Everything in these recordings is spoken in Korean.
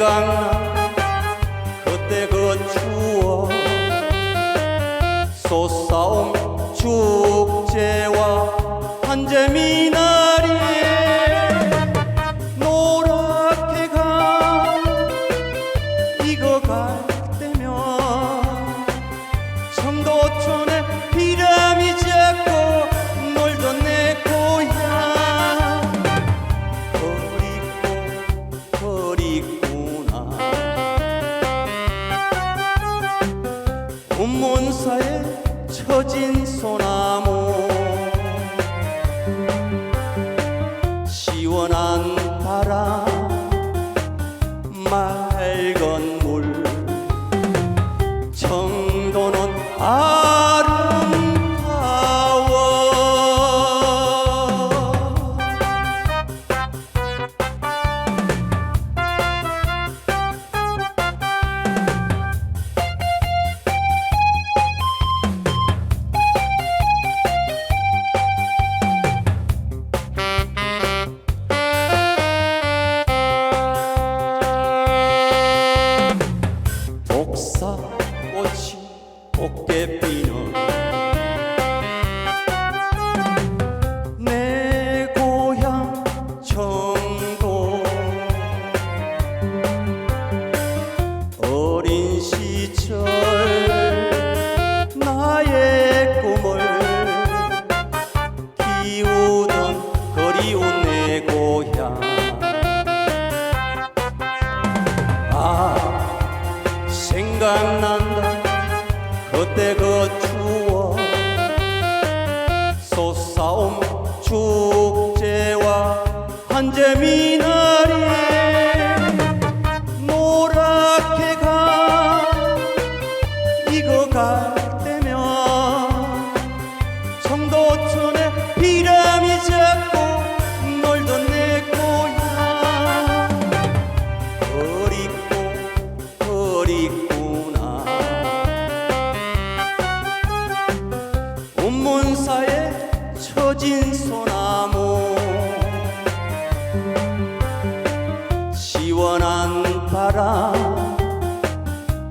생각나 그때 그 추억 쏟싸움 축제와 한재미나 운문사에 처진 소나무. 시원한 바람 맑은 생각난다. 그때 그 추억 솟아온 축제와 한재미 문사에 처진 소나무. 시원한 바람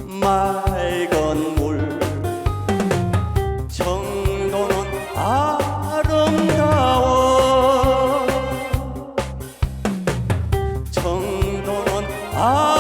맑은 물. 청도는 아름다워. 청도는 아름다워